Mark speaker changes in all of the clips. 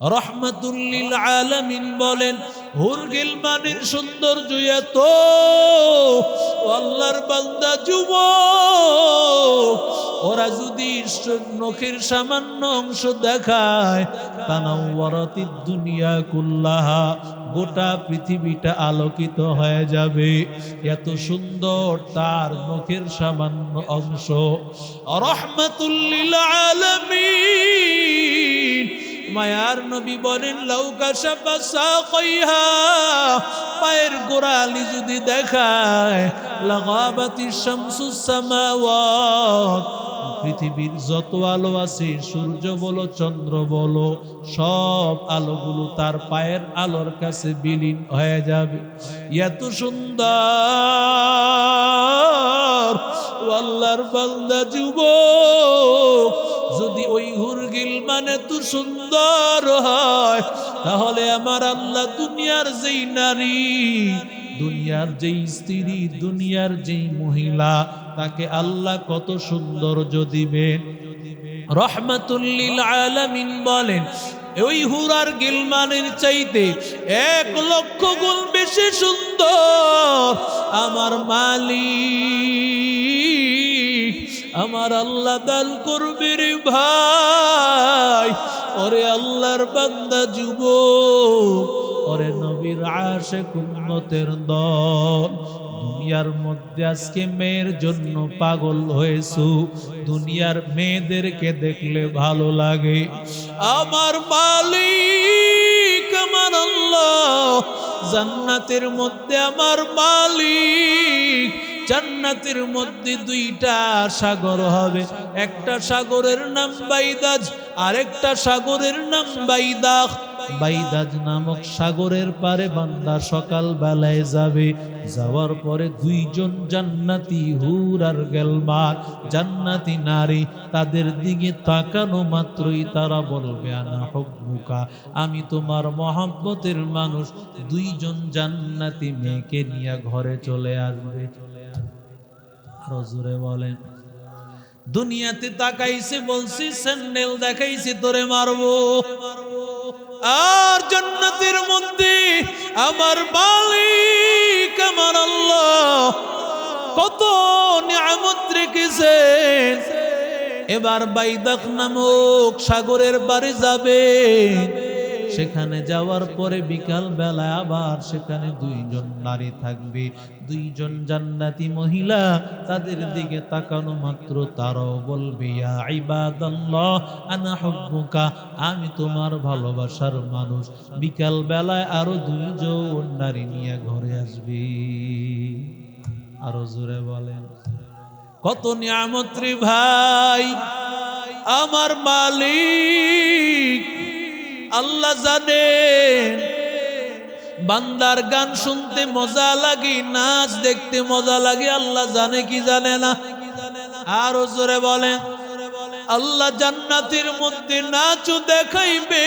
Speaker 1: রহমাতুল্লিল আলামিন বলেন হুরগিল মানের সৌন্দর্য এত আল্লাহর বান্দা যুব, ওরা যদি নখের সামান্য অংশ দেখায়, তানাওয়ারাতি দুনিয়া কুল্লাহা, গোটা পৃথিবীটা আলোকিত হয়ে যাবে। এত সুন্দর তার নখের সামান্য অংশ। রহমাতুল্লিল আলামিন মায়ার নবী বলেন লৌকা কইহা, পায়ের গোড়ালি যদি দেখায়, লাগাবাতি পৃথিবীর যত আলো আছে, সূর্য বলো, চন্দ্র বলো, সব আলোগুলো তার পায়ের আলোর কাছে বিলীন হয়ে যাবে। এত সুন্দর আল্লাহর বান্দা যুবক হুরগিল মানে তো সুন্দর হয়, তাহলে আমার আল্লাহ দুনিয়ার যেই নারী, দুনিয়ার যেই স্ত্রী, দুনিয়ার যেই মহিলা, তাকে আল্লাহ কত সৌন্দর্য দিবেন। রহমাতুল্লিল আলামিন বলেন, ওই হুরার গিলমানের চাইতে এক লক্ষ গুণ বেশি সুন্দর আমার মালিক। আমার আল্লাহ দান করবে রে ভাই। ওরে আল্লাহর বান্দা যুব ওরে নবীর আশে কুন্নতের দল। দুনিয়ার মধ্যে আজকে মেয়ের জন্য পাগল হয়েছু, দুনিয়ার মেয়েদেরকে দেখলে ভালো লাগে। আমার মালিক আমার আল্লাহ, জান্নাতের মধ্যে আমার মালিক। জান্নাতের মধ্যে দুইটা সাগর হবে। একটা সাগরের নাম বাইদাজ, আরেকটা সাগরের নাম বাইদাখ বাইদাজ নামক সাগরের পারে বান্দা সকাল বেলায় যাবে। যাওয়ার পরে দুইজন জান্নাতি হুর আর গেলমার জান্নাতি নারী, তাদের দিকে তাকানো মাত্রই তারা বলবে, আনা হকবুকা, আমি তোমার মহাব্বতের মানুষ। দুইজন জান্নাতি মেয়েকে নিয়ে ঘরে চলে আসবে। জোরে বলেন, দুনিয়াতে তাকাইছে বলছি, স্যান্ডেল দেখাইছি, তোরে মারবো। আর জান্নাতের মধ্যে আমার মালিক আমার আল্লাহ। কত নিয়ামত রেখেছেন। এবার বাইদাক নামক সাগরের বাড়ি যাবে সেখানে যাওয়ার পরে বিকাল বেলা আবার সেখানে দুইজন নারী থাকবে। দুইজন জান্নাতি মহিলা তাদের দিকে তাকানো মাত্র তারাও বলবে আনা আমি তোমার ভালোবাসার মানুষ। বিকাল বেলায় আরও দুইজন নারী নিয়ে ঘরে আসবে। আরও জোরে বলেন, কত নিয়ামত রে ভাই, আমার মালিক আল্লাহ জানেন। বান্দার গান শুনতে মজা লাগে, নাচ দেখতে মজা লাগে, আল্লাহ জানে কি জানে না। আরও জোরে বলেন, আল্লাহ জান্নাতের মধ্যে নাচও দেখাইবে,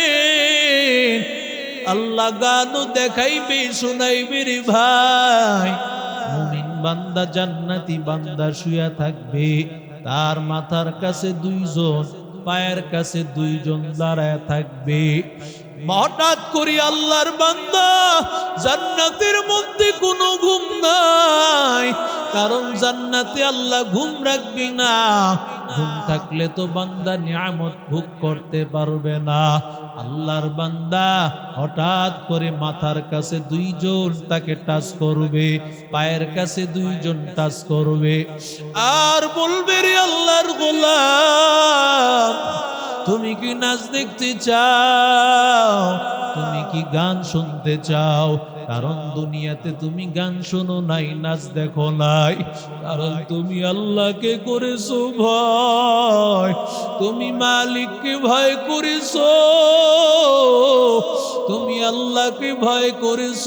Speaker 1: আল্লাহ গানও দেখাইবে, শুনাইবে রে ভাই। মুমিন বান্দা জান্নাতি বান্দা শুয়া থাকবে, তার মাথার কাছে দুইজন পায়ের কাছে দুইজন দাঁড়ায় থাকবে। হঠাৎ করি আল্লাহর বান্দা, জান্নাতের মধ্যে কোনো ঘুম নাই। কারণ জান্নাতে আল্লাহ ঘুম রাখবি না। ঘুম থাকলে তো বান্দা নিয়ামত ভোগ করতে পারবে না। আল্লাহর বান্দা হঠাৎ করে মাথার কাছে দুইজন তাকে টাচ করবে, পায়ের কাছে দুইজন টাচ করবে। আর বলবে রে আল্লাহর গোলাম তুমি কি নাচ দেখতে চাও? তুমি কি গান শুনতে চাও? কারণ দুনিয়াতে তুমি গান শোনো নাই, নাচ দেখো নাই। কারণ তুমি আল্লাহকে করেছ ভয়। তুমি মালিককে ভয় করেছ। তুমি আল্লাহকে ভয় করেছ।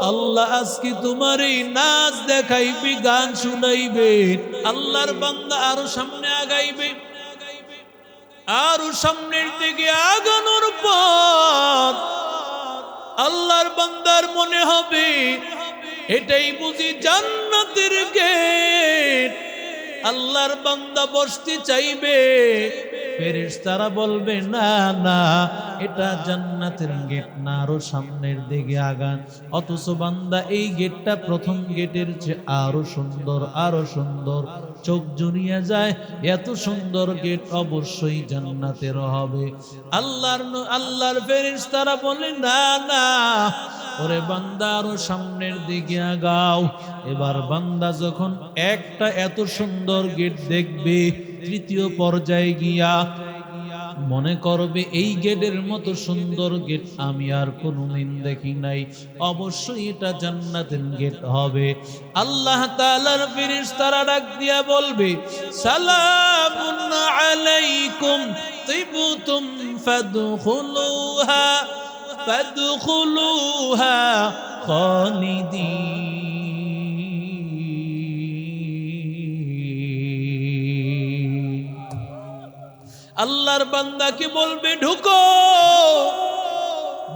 Speaker 1: আল্লাহ আজকে তোমার এই নাচ দেখাইবে, গান শুনাইবে। আল্লাহর বান্দা আরও সামনে আগাইবে। আরও সামনের দিকে আগানোর পর আল্লাহর বান্দার মনে হবে। এটাই বুঝি জান্নাতের গেট। আল্লাহর বান্দা বসতে চাইবে। ফেরেশতারা বলবে, না না, এটা জান্নাতের গেট না, আরও সামনের দিকে আগান। অথচ বান্দা এই গেটটা প্রথম গেটের চেয়ে আরও সুন্দর আরও সুন্দর। চোখ জুড়িয়ে যায়, এত সুন্দর গেট অবশ্যই জান্নাতের হবে। আল্লাহর আল্লাহর ফেরেশতারা বলে, না না, ওরে বান্দা, আরও সামনের দিকে আগাও। এবার বান্দা যখন একটা এত সুন্দর গেট দেখবে তৃতীয় পর্যায়ে গিয়া মনে করবে, এই গেটের মতো সুন্দর গেট আমি আর কোনোদিন দেখি নাই। অবশ্যই এটা জান্নাতের গেট হবে। আল্লাহ তাআলার ফেরেশতারা ডাক দিয়া বলবে, সালামুন আলাইকুম তিবতুম ফাদখুলুহা ফাদখুলুহা খালিদিন। আল্লাহর বান্দা কি বলবে, ঢুকো।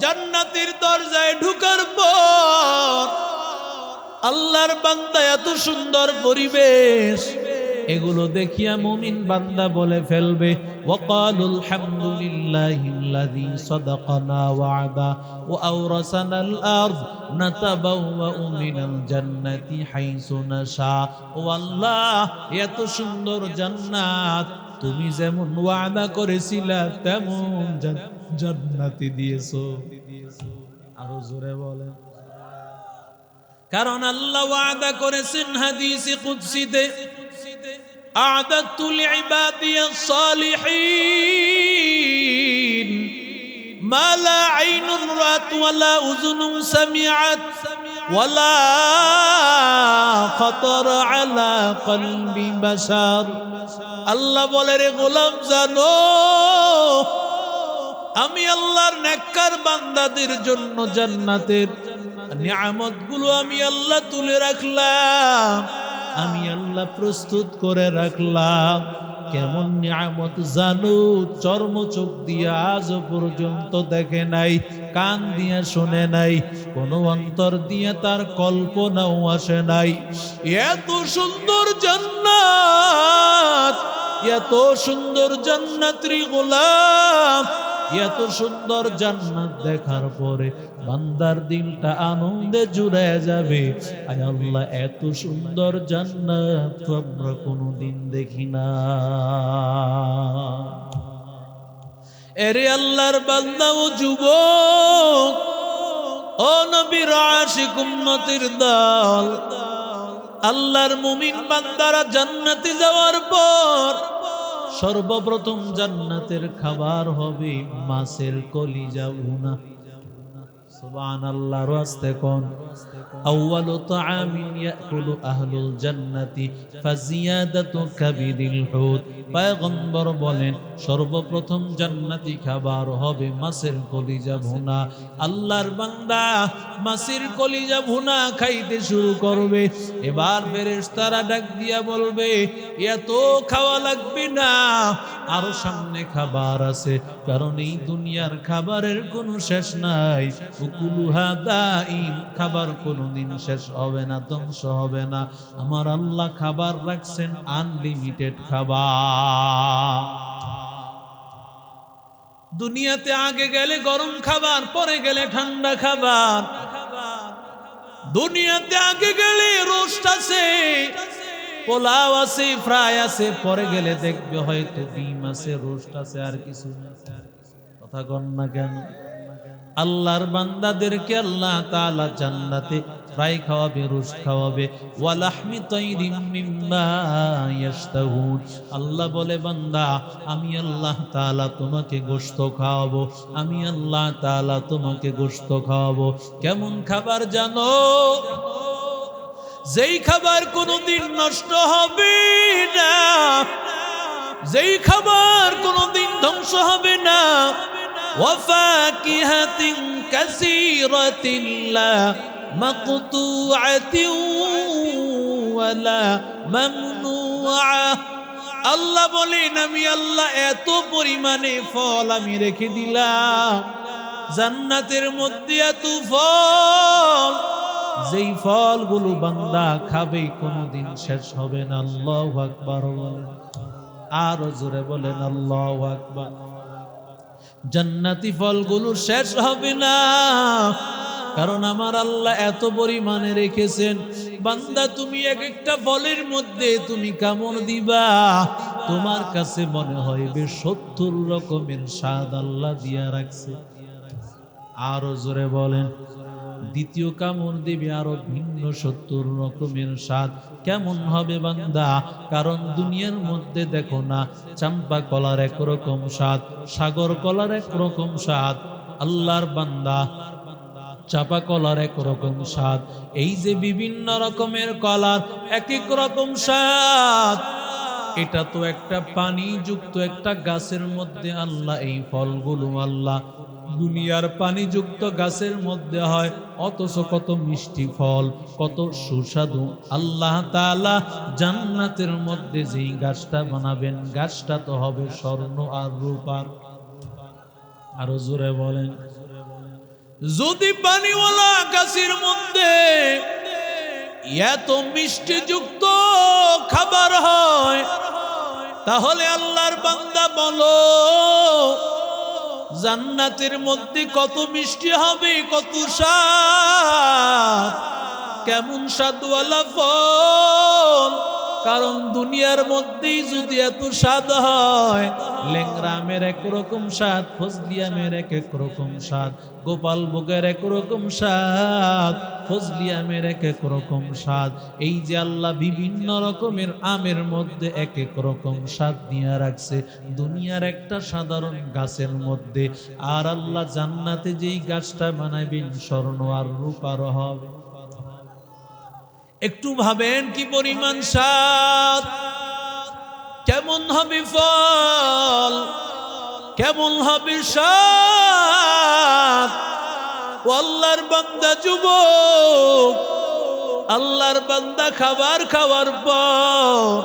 Speaker 1: জান্নাতের দরজায় ঢুকার পর আল্লাহর বান্দা এত সুন্দর পরিবেশ। এগুলো দেখিয়া মুমিন বান্দা বলে ফেলবে ওয়াদা ও আল্লাহ, এত সুন্দর জান্নাত তুমি যেমন ওয়াদা করেছিলা তেমন জান- জান্নাতি দিয়েছো আরো জোরে বলেন কারণ আল্লাহ ওয়াদা করেছেন হাদিসে কুদসিতে أعددت لعبادي الصالحين ما لا عين رأت ولا أذن سمعت ولا خطر على قلب بشر আল্লাহ বলে, রে গোলাম জানো, আমি আল্লাহর নেককার বান্দাদের জন্য জান্নাতের নিয়ামতগুলো আমি আল্লাহ তুলে রাখলাম, আমি আল্লাহ প্রস্তুত করে রাখলাম। কেমন নিয়ামত জানু? চর্ম চোখ দিয়ে আজ পর্যন্ত দেখে নাই, কান দিয়ে শুনে নাই, কোনো অন্তর দিয়ে তার কল্পনাও আসে নাই। এত সুন্দর জান্নাত, এত সুন্দর জান্নাত্রী গোলাম এত সুন্দর জান্নাত দেখার পরে বান্দার দিনটা আনন্দে জুড়ে যাবে। আয় আল্লাহ, এত সুন্দর জান্নাত আমরা কোনোদিন দেখি না। এরে আল্লাহর বান্দা ও যুবক, ও নবীর আশিক উম্মতির দল, আল্লাহর মুমিন বান্দারা জান্নাতে যাওয়ার পর সর্বপ্রথম জান্নাতের খাবার হবে মাছের কলিজা ভুনা সুবহান আল্লাহর আস্তে আউয়ালু তাআমিন ইয়াকুলু আহলুল জান্নাতি ফাজিয়াদাতু কাবিদিল হুত পয়গম্বর বলেন, সর্বপ্রথম জান্নাতি খাবার হবে মাছের কলিজা ভুনা। আল্লাহর বান্দা মাছের কলিজা ভুনা খাইতে শুরু করবে। এবার ফেরেশতারা ডাক দিয়া বলবে, এত খাওয়া লাগবে না, আরও সামনে খাবার আছে। কারণ এই দুনিয়ার খাবারের কোনো শেষ নাই। খাবার কোনোদিন শেষ হবে না, ধ্বংস হবে না। আমার আল্লাহ খাবার রাখছেন আনলিমিটেড খাবার। দুনিয়াতে আগে গেলে গরম খাবার, পরে গেলে ঠান্ডা খাবার। দুনিয়াতে আগে গেলে রোস্ট আছে, পোলাও আছে, ফ্রাই আছে, পরে গেলে দেখবে হয়তো ডিম আছে, রোস্ট আছে, আর কিছু কথা কন না কেন? আল্লাহর বান্দাদেরকে আল্লাহ তাআলা জান্নাতে ফ্রাই খাওয়াবে রোস্ট খাওয়াবে। ওয়ালাহমি ইয়াশতাহুন। আল্লাহ বলে, বান্দা, আমি আল্লাহ তাআলা তোমাকে গোশত খাওয়াবো, আমি আল্লাহ তাআলা তোমাকে গোশত খাওয়াবো। কেমন খাবার জানো? যেই খাবার কোনোদিন নষ্ট হবে না। যেই খাবার কোনোদিন ধ্বংস হবে না। وفاكهة كثيرة لا مقطوعة ولا ممنوعة আল্লাহ বলেন আমি আল্লাহ এত পরিমাণে ফল আমি রেখে দিলাম জান্নাতের মধ্যে এত ফল যেই ফলগুলো বান্দা খাবে কোনোদিন শেষ হবে না আল্লাহ আকবার বলেন আরো জোরে বলেন আল্লাহ আকবার জান্নাতি ফলগুলো শেষ হবে না। কারণ আমার আল্লাহ এত পরিমাণে রেখেছেন, বান্দা তুমি এক একটা ফলের মধ্যে তুমি কামড় দিবা। তোমার কাছে মনে হইবে সত্তর রকমের স্বাদ আল্লাহ দিয়া রাখছে। আরও জোরে বলেন। দ্বিতীয় কামড় দিবে আরও ভিন্ন সত্তর রকমের স্বাদ। কেমন হবে বান্দা? কারণ দুনিয়ার মধ্যে দেখো না, চাম্পা কলার একরকম স্বাদ, সাগর কলার একরকম স্বাদ, আল্লাহর বান্দা চাপা কলার একরকম স্বাদ। এই যে বিভিন্ন রকমের কলার, এক এক রকম স্বাদ। এটা তো একটা পানি যুক্ত একটা গাছের মধ্যে আল্লাহ, এই ফলগুলো আল্লাহ। দুনিয়ার পানিযুক্ত গাছের মধ্যে হয়, অথচ কত মিষ্টি ফল, কত সুস্বাদু। আল্লাহ তাআলা জান্নাতের মধ্যে যেই গাছটা বানাবেন, গাছটা তো হবে স্বর্ণ আর রূপার। আরও জোরে বলেন। যদি পানিওয়ালা গাছের মধ্যে এত মিষ্টি যুক্ত খাবার হয়, তাহলে আল্লাহর বান্দা বলো, জান্নাতের মধ্যে কত মিষ্টি হবে, কত স্বাদ, কেমন স্বাদওয়ালা ফল? কারণ দুনিয়ার মধ্যেই যদি এত স্বাদ হয় লেংরামের একরকম স্বাদ ফজলিয়ামের এক এক রকম স্বাদ, গোপাল ভোগের এক রকম স্বাদ ফজলিয়ামের এক এক রকম স্বাদ, এই যে আল্লাহ বিভিন্ন রকমের আমের মধ্যে এক এক রকম স্বাদ নিয়ে রাখছে, দুনিয়ার একটা সাধারণ গাছের মধ্যে, আর আল্লাহ জান্নাতে যেই গাছটা বানাবেন স্বর্ণ আর রূপার হবে একটু ভাবেন কি পরিমাণ স্বাদ? কেমন হবে ফল? কেমন হবে ও আল্লাহর বান্দা যুবক, আল্লাহর বান্দা খাবার খাওয়ার পর,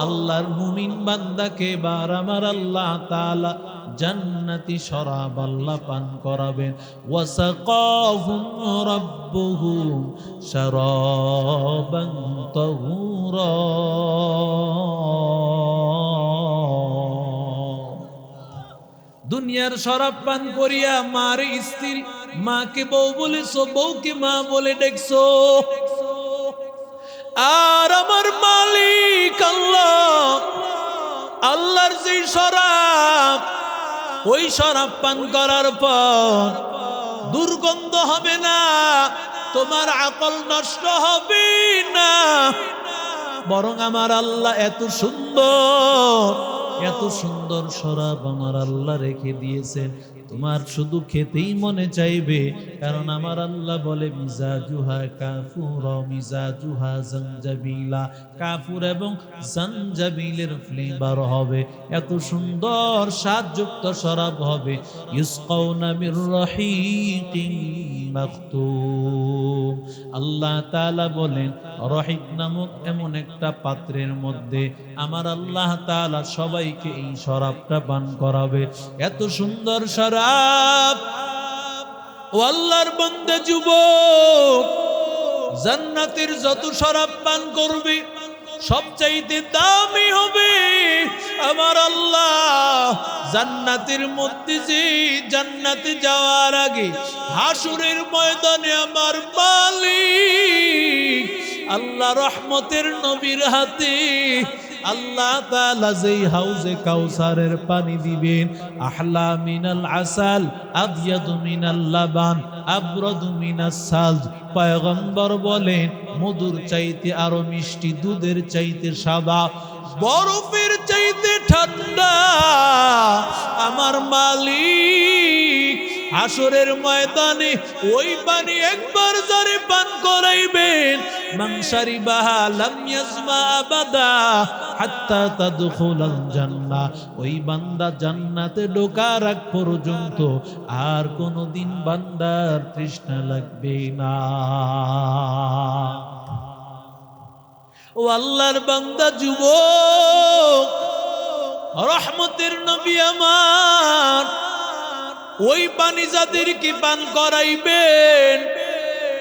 Speaker 1: আল্লাহর মুমিন বান্দাকে বার আমার আল্লাহ তাআলা জান্নাতি শরাব আল্লাহ পান করাবেন। ওয়াসাকাহুম রাব্বুহুম শারাবান তাহুরা। দুনিয়ার শরাব পান করিয়া মার স্ত্রী, মাকে বউ বলেছ, বউকে মা বলে ডেকছো। আর আমার মালিক আল্লাহ, আল্লাহর যে শরাব ওই শরাব পান করার পর দুর্গন্ধ হবে না, তোমার আকল নষ্ট হবে না। বরং আমার আল্লাহ এত সুন্দর এত সুন্দর শরাব আমার আল্লাহ রেখে দিয়েছেন। তোমার শুধু খেতেই মনে চাইবে, কারণ আমার আল্লাহ বলে মিজা মিজাজুহা কাফুর, মিজাজুহা জঞ্জাবিলা কাফুর এবং জঞ্জাবিলের ফ্লেভার হবে, এত সুন্দর স্বাদযুক্ত শরাব হবে। ইউসকাউনা মির রহিকিন মাখতুম। আল্লাহ তালা বলেন রহিক নামক এমন একটা পাত্রের মধ্যে আমার আল্লাহ তালা সবাইকে এই শরাবটা পান করাবে। এত সুন্দর শরাব। ও আল্লাহর বন্দে যুবক, জান্নাতের যত শরাব পান করবে সবচাইতে দামি হবে আমার আল্লাহ। জান্নাতের মধ্যে যে জান্নাতে যাওয়ার আগে হাসুরের ময়দানে আমার মালিক, আল্লাহ রহমতের নবীর হাতে আল্লাহ তাআলা যেই হাউজে কাউসারের পানি দিবেন, আহলা মিনাল আসাল আবয়াদু মিনাল লাবান, আবরাদু মিনাস সালজ। পয়গম্বর বলেন, মধুর চাইতে আরও মিষ্টি, দুধের চাইতে সাদা, বরফের চাইতে ঠান্ডা। আমার মালিক আসরের ময়দানে ওই পানি একবার যারে পান করাইবেন। মাংসারি বাহা লাম ইয়াজমা আবাদা হাত্তা তাদখুলাল জান্নাহ। ওই বান্দা জান্নাতে ঢোকার আগ পর্যন্ত আর কোনোদিন বান্দার তৃষ্ণা লাগবে না। ও আল্লাহর বান্দা, যুবক, রহমতের নবী আমার ওই পানি যাদের কি পান করাইবেন?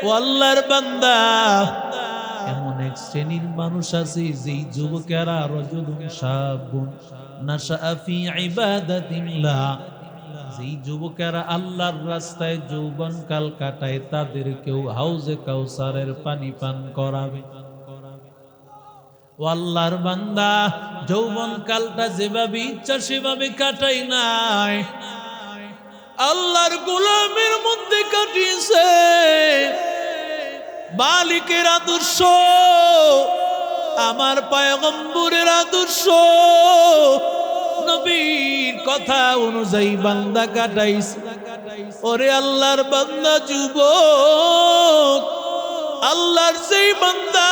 Speaker 1: ও আল্লাহর বান্দা, এমন অনেক শ্রেণির মানুষ আছে যেই যুবকেরা রজুলুন সাবুন নাশা ফি ইবাদাতিল্লাহ। যেই যুবকেরা আল্লাহর রাস্তায় যৌবন কাল কাটায় তাদেরকেও হাউজে কাউসারের পানি পান করাবে। ও আল্লাহর বান্দা যৌবন কালটা যেভাবে ইচ্ছা সেভাবে কাটাই নাই। আল্লাহর গোলামের মধ্যে কাটিয়েছে। বালিকের আদর্শ, আমার পায়গম্বরের আদর্শ। নবীর কথা অনুযায়ী বান্দা কাটাইছে। ওরে আল্লাহর বান্দা যুবক, আল্লাহর সেই বান্দা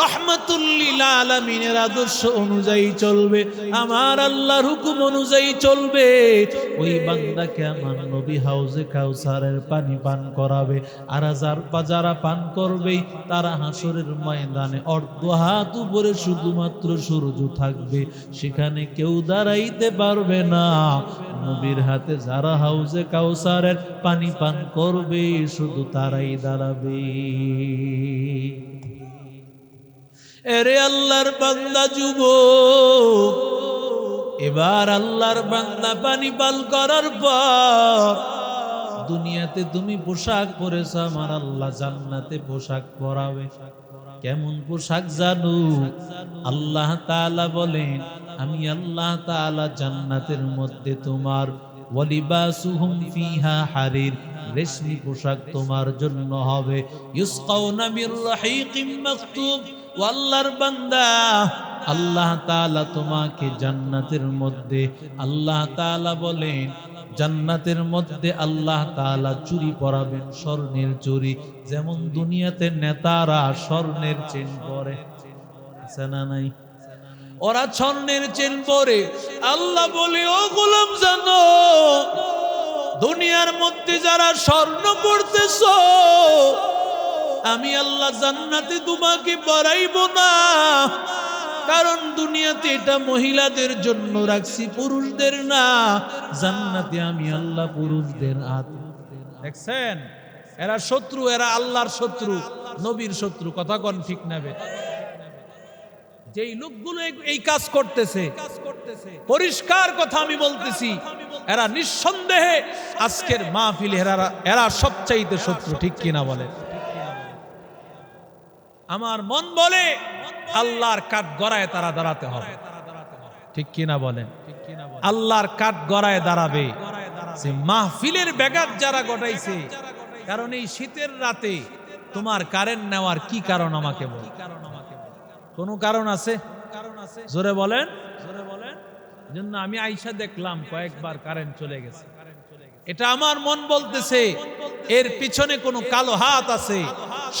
Speaker 1: রহমতুল্লিল আলমিনের আদর্শ অনুযায়ী চলবে, আমার আল্লাহর হুকুম অনুযায়ী চলবে। ওই বান্দাকে আমার নবী হাউজে কাউসারের পানি পান করাবে আর যার যারা পান করবে তারা হাসরের ময়দানে অর্ধ হাত উপরে শুধুমাত্র সূর্য থাকবে, সেখানে কেউ দাঁড়াইতে পারবে না। নবীর হাতে যারা হাউজে কাউসারের পানি পান করবে, শুধু তারাই দাঁড়াবে। এরে আল্লাহর বান্দা যুব এবার আল্লাহর বান্দা পানি পাল করার পর দুনিয়াতে তুমি পোশাক পরেছ, আমার আল্লাহ জান্নাতে পোশাক পরাবে। কেমন পোশাক জানু? আল্লাহ তাআলা বলেন, আমি আল্লাহ তাআলা জান্নাতের মধ্যে তোমার হারির রেশমি পোশাক তোমার জন্য হবে। ইউসকাউনা মির রাহিকিম মাকতুব। আল্লাহর বান্দা, আল্লাহ তাআলা তোমাকে জান্নাতের মধ্যে, আল্লাহ তাআলা বলেন, জান্নাতের মধ্যে আল্লাহ তাআলা চুরি পরাবেন স্বর্ণের চুরি। যেমন দুনিয়াতে নেতারা স্বর্ণের চেন পরে। না নাই? ওরা স্বর্ণের চেন পরে। আল্লাহ বলে, ও গোলাম জানো, দুনিয়ার মধ্যে যারা স্বর্ণ পড়তেছ আমি আল্লাহ জান্নাতে তোমাকে পড়াইব না। কারণ দুনিয়াতে এটা মহিলাদের জন্য রাখছি, পুরুষদের না। জান্নাতে আমি আল্লাহ পুরুষদের হাত দেখছেন? এরা শত্রু, এরা আল্লাহর শত্রু, নবীর শত্রু, কথা কোন ঠিক নেবে যেই লোকগুলো এই কাজ করতেছে, পরিষ্কার কথা আমি বলতেছি, এরা নিঃসন্দেহে আজকের মাহফিলে এরা এরা সবচাইতে শত্রু, ঠিক কিনা বলে আমার মন বলে আল্লাহর কাঠ গড়ায় তারা দাঁড়াতে হবে। ঠিক কিনা বলেন? আল্লাহর কাঠ গড়ায় দাঁড়াবে। মাহফিলের ব্যাঘাত যারা ঘটাইছে, কারণ এই শীতের রাতে তোমার কারেন্ট নেওয়ার কি কারণ আমাকে বল। কোন কারণ আছে? জোরে বলেন। জোরে বলেন জন্য আমি আইসা দেখলাম কয়েকবার কারেন্ট চলে গেছে। এটা আমার মন বলতেছে, এর পিছনে কোনো কালো হাত আছে।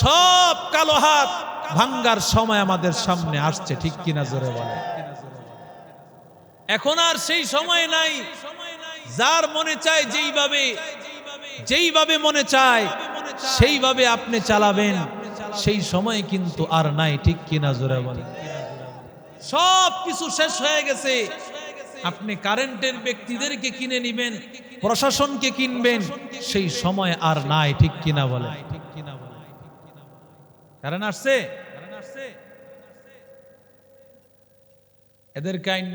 Speaker 1: সব কালো হাত ভাঙ্গার সময় আমাদের সামনে আসছে, ঠিক কিনা জোরে বলে এখন আর সেই সময় নাই, যার মনে চায় যেইভাবে যেইভাবে মনে চায়, সেইভাবে আপনি চালাবেন, সেই সময় কিন্তু আর নাই, ঠিক কিনা জোরে বলে সব কিছু শেষ হয়ে গেছে। আপনি কারেন্টের ব্যক্তিদেরকে কিনে নিবেন, প্রশাসনকে কিনবেন, সেই সময় আর নাই, ঠিক কিনা বলে আসছে।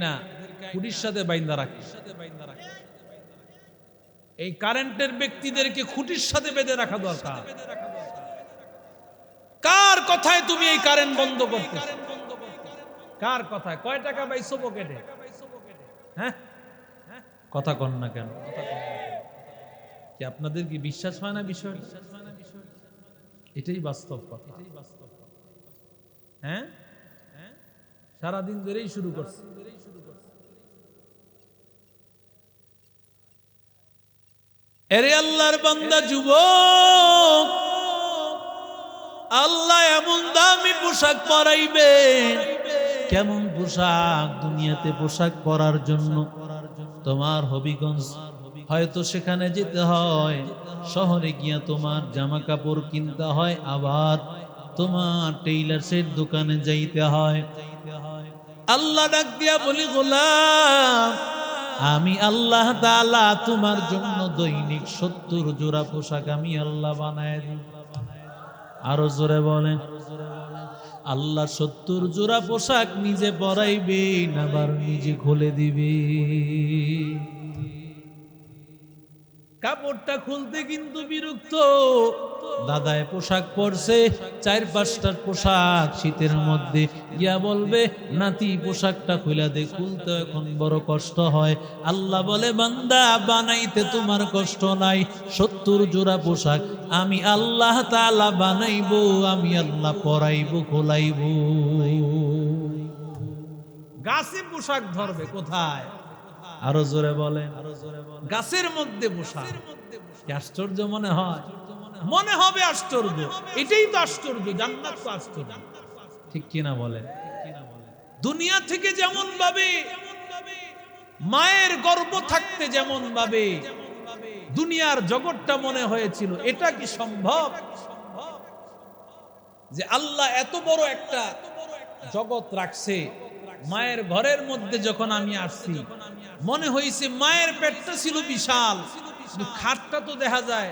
Speaker 1: না, পুলিশ সাথে বাইন্দা রাখে। এই কারেন্টের ব্যক্তিদেরকে খুঁটির সাথে বেঁধে রাখা দরকার। কার কথায় তুমি এই কারেন্ট বন্ধ করতে কার কথায়? কয় টাকা পাইছো পকেটে? হ্যাঁ? কথা কন না কেন? কি আপনাদের কি বিশ্বাস হয় না বিষয় এটাই বাস্তব কথা। হ্যাঁ? সারাদিন ধরেই শুরু করছে। এরে আল্লাহর বান্দা, যুবক, আল্লাহ এমন দামি পোশাক পরাইবে, কেমন পোশাক দুনিয়াতে পোশাক পরার জন্য? তোমার হবিগঞ্জ হয়তো সেখানে যেতে হয়। শহরে গিয়া তোমার জামা কাপড় কিনতে হয়, আবার তোমার টেইলার্সের দোকানে যাইতে হয়। আল্লাহ ডাক দিয়া বলি, গোলাম, আমি আল্লাহ তাআলা তোমার জন্য দৈনিক সত্তর জোড়া পোশাক আমি আল্লাহ বানায় দিই। আরও জোরে বলেন, আল্লাহ সত্তর জোড়া পোশাক নিজে পরাইবে না আবার নিজে খুলে দিবে? কাপড়টা খুলতে কিন্তু বিরক্ত। দাদায় পোশাক পরছে, চার পাঁচটার পোশাক শীতের মধ্যে। গিয়া বলবে, নাতি, পোশাকটা খুলে দে, খুলতে এখন বড় কষ্ট হয়। আল্লাহ বলে, বান্দা, বানাইতে তোমার কষ্ট নাই, সত্তর জোড়া পোশাক আমি আল্লাহ তালা বানাইবো, আমি আল্লাহ পরাইবো, খোলাইবো। গাছে পোশাক ধরবে কোথায়? আরও জোরে বলেন গাছের মধ্যে বসা। আশ্চর্য মনে হয়? মনে হবে আশ্চর্য। এটাই তো আশ্চর্য জান্নাত তো আশ্চর্য। ঠিক কিনা বলেন দুনিয়া থেকে যেমন ভাবে মায়ের গর্ব থাকতে যেমন ভাবে দুনিয়ার জগৎটা মনে হয়েছিল এটা কি সম্ভব? যে আল্লাহ এত বড় একটা জগৎ রাখছে। মায়ের ঘরের মধ্যে যখন আমি আসছি, মনে হয়েছে মায়ের পেটটা ছিল বিশাল। খাটটা তো দেখা যায়,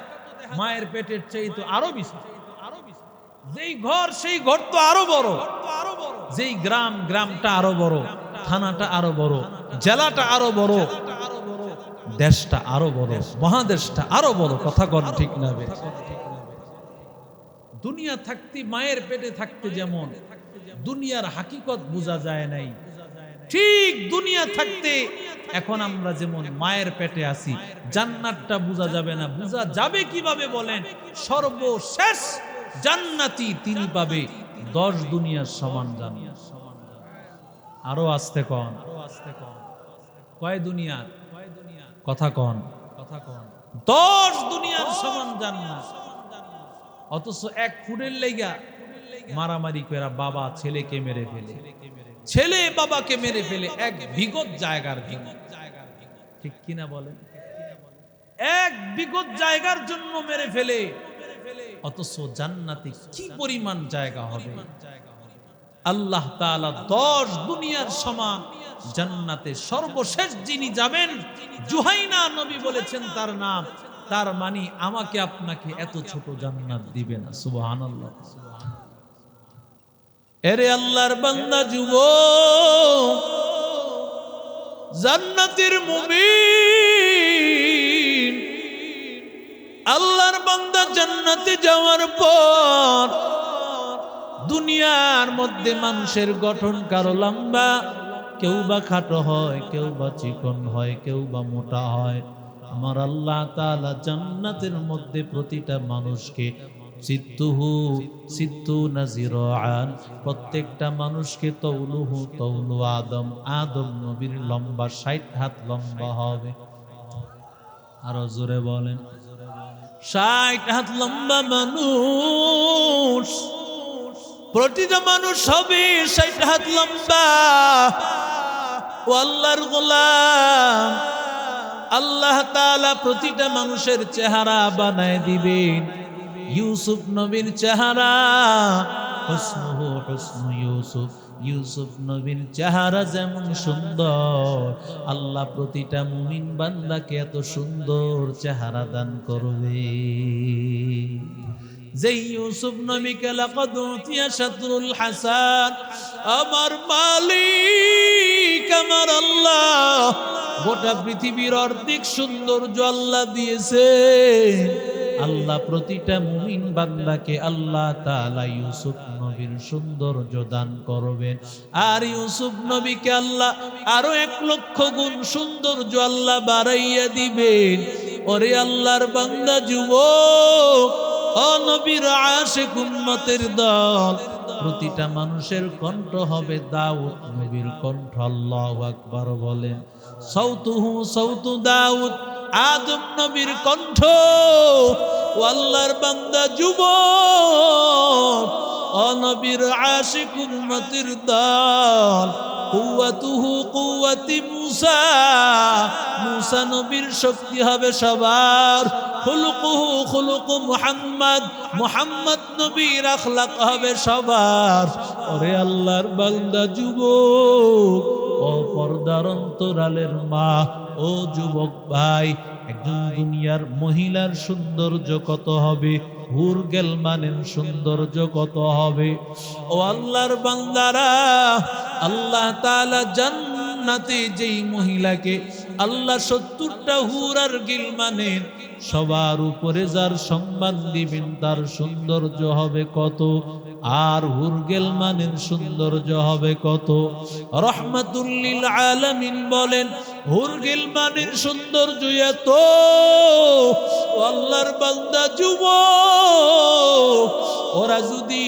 Speaker 1: মায়ের পেটের চেয়ে তো আরও বিশাল। যেই ঘর, সেই ঘর তো আরও বড়। যেই গ্রাম, গ্রামটা আরও বড়, থানাটা আরও বড়, জেলাটা আরও বড়, দেশটা আরও বড়, মহাদেশটা আরও বড়, কথা কন ঠিক না দুনিয়া থাকতে, মায়ের পেটে থাকতে যেমন দুনিয়ার হাকিকত বোঝা যায় নাই। ঠিক দুনিয়া থাকতে এখন আমরা যেমন মায়ের পেটে আছি, জান্নাতটা বোঝা যাবে না। বোঝা যাবে কীভাবে বলেন? সর্বশেষ জান্নাতি তিনি পাবে দশ দুনিয়ার সমান জান্নাত আরও আসতে কন। কয় দুনিয়ার কথা কন কথা কন। দশ দুনিয়ার সমান জান্নাত। অথচ এক ফুটের লেগা মারামারি করে বাবা ছেলেকে মেরে ফেলে। ছেলে বাবাকে মেরে ফেলে এক বিগত জায়গার জন্য। ঠিক কিনা বলেন? এক বিগত জায়গার জন্য মেরে ফেলে। অথচ জান্নাতে কি পরিমাণ জায়গা হবে? আল্লাহ তাআলা দশ দুনিয়ার সমান জান্নাতে সর্বশেষ যিনি যাবেন, জুহাইনা নবী বলেছেন তার নাম। তার মানে আমাকে আপনাকে এত ছোট জান্নাত দিবে না, সুবহানাল্লাহ। এরে আল্লাহর বান্দা যুব জান্নাতের মুমিন। আল্লাহর বান্দা জান্নাতে যাওয়ার পর দুনিয়ার মধ্যে মানুষের গঠন কারও লম্বা, কেউ বা খাটো হয়, কেউ বা চিকন হয়, কেউ বা মোটা হয়। আমার আল্লাহ তালা জান্নাতের মধ্যে প্রতিটা মানুষকে সিদ্ধুহু সিদ্ধু নাজিরান, প্রত্যেকটা মানুষকে তৌলুহু তৌলু আদম আদম নবীর লম্বা ষাট হাত লম্বা হবে। আরও জোরে বলেন। ষাট হাত লম্বা মানুষ, প্রতিটা মানুষ হবে ষাট হাত লম্বা। ও আল্লাহর গোলাম, আল্লাহ তাআলা প্রতিটা মানুষের চেহারা বানায় দিবেন। ইউসুফ নবীর চেহারা। হুসনুহু হুসনু ইউসুফ। ইউসুফ নবীর চেহারা যেমন সুন্দর, আল্লাহ প্রতিটা মুমিন বান্দাকে এত সুন্দর চেহারা দান করবে। যে ইউসুফ নবীকে, লাকাদ উতিয়া শাতরুল হাসান আমার মালিক, আমার আল্লাহ গোটা পৃথিবীর অর্ধেক সৌন্দর্য আল্লাহ দিয়েছে। আল্লাহ প্রতিটা মুমিন বান্দাকে আল্লাহ তাআলা ইউসুফ নবীর সৌন্দর্য দান করবেন। আর ইউসুফ নবীকে আল্লাহ আরও এক লক্ষ গুণ সৌন্দর্য আল্লাহ বাড়াইয়া দিবেন। ওরে আল্লাহর বান্দা, যুবক, ও নবীর আশেক উম্মতের দল, প্রতিটা মানুষের কণ্ঠ হবে দাউদ নবীর কণ্ঠ, আল্লাহ আকবার বলেন। সৌতুহু সৌতু দাউদ আদম নবীর কণ্ঠ, ও আল্লাহর বান্দা যুব অনবীর আশিক উম্মতির দল কুয়াতুহু কুয়াতি মুসা মুসা নবীর শক্তি হবে সবার। খুলুকুহু খুলুকু মুহাম্মদ মুহাম্মদ নবীর আখলাক হবে সবার। ওরে আল্লাহর বান্দা যুবক ও পর্দার অন্তরালের মা ও যুবক ভাই, একজন দুনিয়ার মহিলার সৌন্দর্য কত হবে? হুর গেলমানের সৌন্দর্য কত হবে? ও আল্লাহর বান্দারা, আল্লাহ তাআলা জান্নাতে যেই মহিলাকে আল্লাহ সত্তরটা হুর আর গিলমানের সবার উপরে যার সম্মান দিবেন তার সৌন্দর্য হবে কত? আর হুরগেল মানের সৌন্দর্য হবে কত? রহমাতুল্লিল আলামিন বলেন হুরগেল মানির সৌন্দর্য এত। আল্লাহর বান্দা যুব, ওরা যদি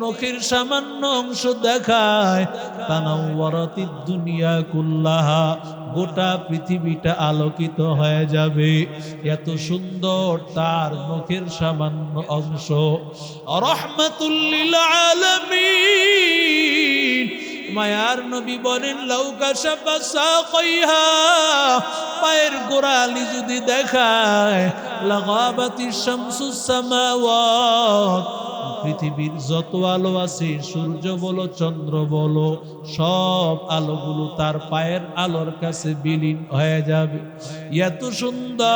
Speaker 1: নখের সামান্য অংশ দেখায়, তানাওয়ারাতি দুনিয়া কুল্লাহা, গোটা পৃথিবীটা আলোকিত হয়ে যাবে। এত সুন্দর তার নখের সামান্য অংশ। রহমাতুল্লিল আলামিন। মায়ার নবী বলেন লৌকা সাপা সাকাইহা পায়ের গোড়ালি যদি দেখায়, লাগাবাতি পৃথিবীর যত আলো আছে, সূর্য বলো, চন্দ্র বলো, সব আলোগুলো তার পায়ের আলোর কাছে বিলীন হয়ে যাবে। এত সুন্দর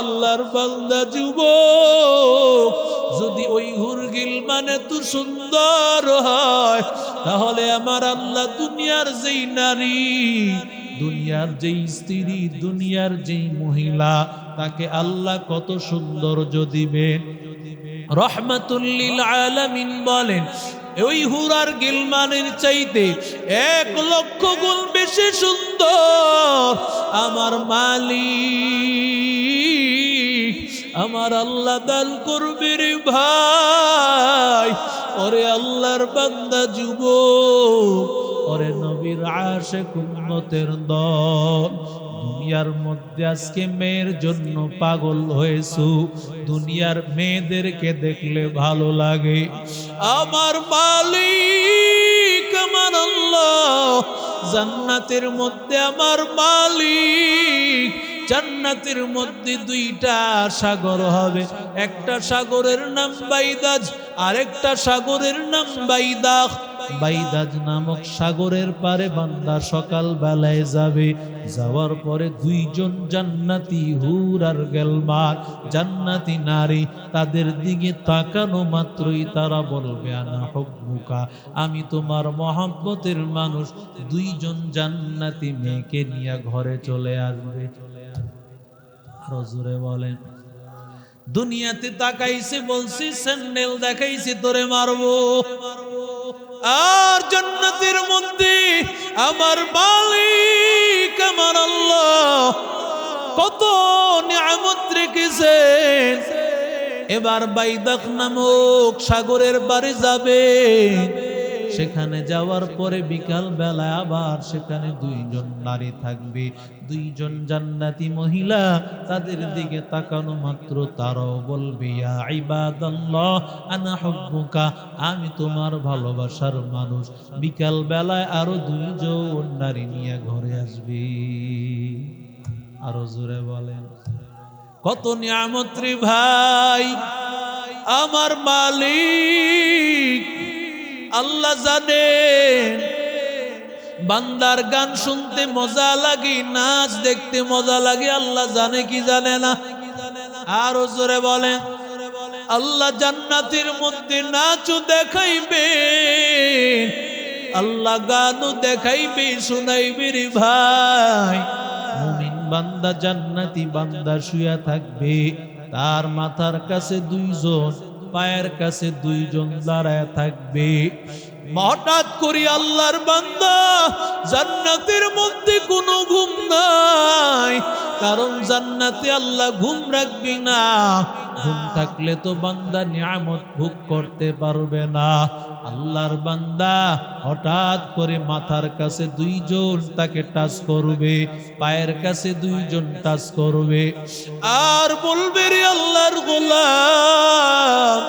Speaker 1: আল্লাহর বান্দা যুব যদি ওই হুরগিল মানে তো সুন্দর হয়, তাহলে আমার আল্লাহ দুনিয়ার যেই নারী, দুনিয়ার যেই স্ত্রী, দুনিয়ার যেই মহিলা, তাকে আল্লাহ কত সৌন্দর্য দিবেন। রহমাতুল্লিল আলামিন বলেন, ওই হুরার গিলমানের চাইতে এক লক্ষ গুণ বেশি সুন্দর আমার মালিক। আমার আল্লাহ দান করবে রে ভাই। ওরে আল্লাহর বান্দা যুব ওরে নবীর আশে কুন্নতের দল। দুনিয়ার মধ্যে আজকে মেয়ের জন্য পাগল হয়েছু, দুনিয়ার মেয়েদেরকে দেখলে ভালো লাগে। আমার মালিক, আমার আল্লাহ, জান্নাতের মধ্যে আমার মালিক জান্নাতের মধ্যে দুইটা সাগর হবে। একটা সাগরের নাম বাইদাজ, আরেকটা সাগরের নাম বাইদাখ বাইদাজ নামক সাগরের পারে বান্দা সকাল বেলায় যাবে। যাওয়ার পরে দুইজন জান্নাতি হুর আর গেলমার। জান্নাতি নারী, তাদের দিকে তাকানো মাত্রই তারা বলবে, আনা হব্বুকা, আমি তোমার মহাব্বতের মানুষ। দুইজন জান্নাতি মেয়েকে নিয়ে ঘরে চলে আসবে। আরও জোরে বলেন, দুনিয়াতে তাকাইছে বলছি, স্যান্ডেল দেখাইছি, তোরে মারবো। আর জান্নাতের মধ্যে আমার মালিক আমার আল্লাহ কত নিয়ামত রেখেছেন। এবার বাইদাক নামক সাগরের বাড়ি যাবে। সেখানে যাওয়ার পরে বিকাল বেলা আবার সেখানে দুইজন নারী থাকবে। দুইজন জান্নাতি মহিলা, তাদের দিকে তাকানো মাত্র তারাও বলবে আনা আমি তোমার ভালোবাসার মানুষ। বিকাল বেলায় আরও দুইজন নারী নিয়ে ঘরে আসবে। আরও জোরে বলেন, কত নিয়ামত রে ভাই, আমার মালিক আল্লাহ জানে। বান্দার গান শুনতে মজা লাগে, নাচ দেখতে মজা লাগে, আল্লাহ জানে কি জানে না। আরও জোরে বলেন, আল্লাহ জান্নাতের মধ্যে নাচও দেখাইবে আল্লাহ গানও দেখাইবে শুনাইবে রে ভাই। মুমিন বান্দা জান্নাতি বান্দা শুয়া থাকবে, তার মাথার কাছে দুইজন পায়ের কাছে দুইজন দাঁড়ায় থাকবে। হঠাৎ করি আল্লাহর বান্দা জান্নাতের মধ্যে কোনো ঘুম নাই, কারণ জান্নাতে আল্লাহ ঘুম রাখবি না। ঘুম থাকলে তো বান্দা নিয়ামত ভোগ করতে পারবে না। আল্লাহর বান্দা হঠাৎ করে মাথার কাছে দুইজন তাকে টাচ করবে, পায়ের কাছে দুইজন টাচ করবে। আর বলবে রে আল্লাহর গোলাম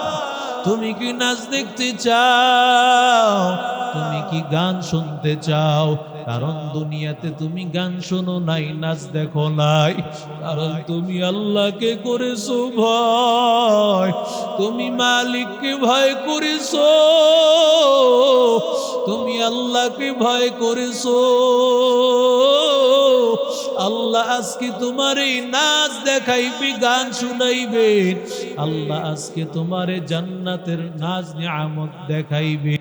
Speaker 1: তুমি কি নাচ দেখতে চাও? তুমি কি গান শুনতে চাও? কারণ দুনিয়াতে তুমি গান শোনো নাই, নাচ দেখো নাই। কারণ তুমি আল্লাহকে করেছ ভয়। তুমি মালিককে ভয় করেছ। তুমি আল্লাহকে ভয় করেছ। আল্লাহ আজকে তোমার এই নাচ দেখাইবি, গান শুনাইবে। আল্লাহ আজকে তোমার জান্নাতের নাচ নিয়ামত দেখাইবে।